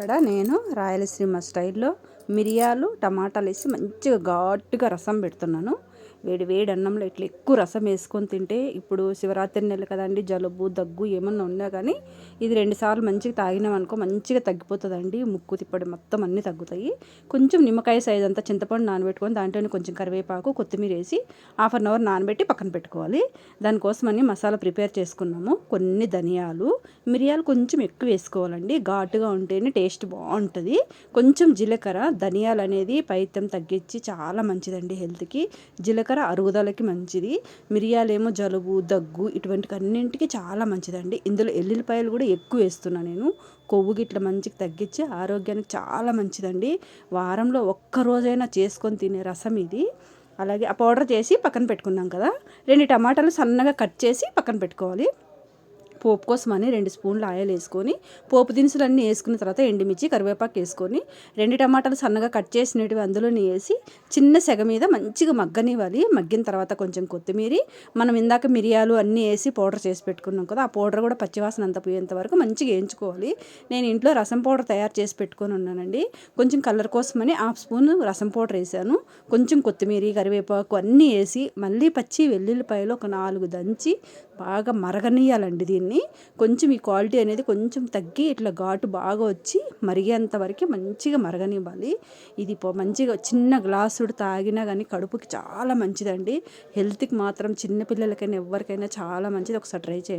ఇక్కడ నేను రాయలసీమ స్టైల్లో మిరియాలు టమాటాలు వేసి మంచిగా ఘాటుగా రసం పెడుతున్నాను. వేడి వేడి అన్నంలో ఇట్లా ఎక్కువ రసం వేసుకొని తింటే ఇప్పుడు శివరాత్రి నెల కదండి జలుబు దగ్గు ఏమన్నా ఉన్నా కానీ ఇది రెండుసార్లు మంచిగా తాగినాం అనుకో మంచిగా తగ్గిపోతుందండి. ముక్కు తిప్పడి మొత్తం అన్నీ తగ్గుతాయి. కొంచెం నిమ్మకాయ సైజ్ అంతా చింతపండు నానబెట్టుకొని దాంట్లోనే కొంచెం కరివేపాకు కొత్తిమీర వేసి హాఫ్ అన్ అవర్ నానబెట్టి పక్కన పెట్టుకోవాలి. దానికోసమని మసాలా ప్రిపేర్ చేసుకున్నాము. కొన్ని ధనియాలు మిరియాలు కొంచెం ఎక్కువ వేసుకోవాలండి. ఘాటుగా ఉంటేనే టేస్ట్ బాగుంటుంది. కొంచెం జీలకర్ర ధనియాలు అనేది పైత్యం తగ్గించి చాలా మంచిదండి హెల్త్కి. జీలకర్ర అరుగుదలకి మంచిది. మిరియాలేమో జలుబు దగ్గు ఇటువంటి అన్నింటికి చాలా మంచిదండి. ఇందులో ఎల్లుల్లిపాయలు కూడా ఎక్కువ వేస్తున్నా నేను. కొవ్వు గిట్ల మంచిగా తగ్గించి ఆరోగ్యానికి చాలా మంచిదండి. వారంలో ఒక్క రోజైనా చేసుకొని తినే రసం ఇది. అలాగే ఆ పౌడర్ చేసి పక్కన పెట్టుకున్నాం కదా. రెండు టమాటాలు సన్నగా కట్ చేసి పక్కన పెట్టుకోవాలి. పోపు కోసం అని రెండు స్పూన్లు ఆయిల్ వేసుకొని పోపు దినుసులు అన్నీ వేసుకున్న తర్వాత ఎండుమిర్చి కరివేపాకు వేసుకొని రెండు టమాటాలు సన్నగా కట్ చేసినవి అందులోనే వేసి చిన్న సెగ మీద మంచిగా మగ్గనివ్వాలి. మగ్గిన తర్వాత కొంచెం కొత్తిమీర మనం ఇందాక మిరియాలు అన్నీ వేసి పౌడర్ చేసి పెట్టుకున్నాం కదా ఆ పౌడర్ కూడా పచ్చివాసన అంత పోయేంత వరకు మంచిగా వేయించుకోవాలి. నేను ఇంట్లో రసం పౌడర్ తయారు చేసి పెట్టుకొని ఉన్నానండి. కొంచెం కలర్ కోసమని హాఫ్ స్పూన్ రసం పౌడర్ వేసాను. కొంచెం కొత్తిమీర కరివేపాకు అన్నీ వేసి మళ్ళీ పచ్చి వెల్లుల్లిపాయలు ఒక నాలుగు దంచి బాగా మరగనీయాలండి దీన్ని. కొంచెం ఈ క్వాలిటీ అనేది కొంచెం తగ్గి ఇట్లా ఘాటు బాగా వచ్చి మరిగేంత వరకు మంచిగా మరగనివ్వాలి. ఇది మంచిగా చిన్న గ్లాసుడు తాగినా కానీ కడుపుకి చాలా మంచిదండి. హెల్త్కి మాత్రం చిన్నపిల్లలకైనా ఎవరికైనా చాలా మంచిది. ఒకసారి ట్రై చేయండి.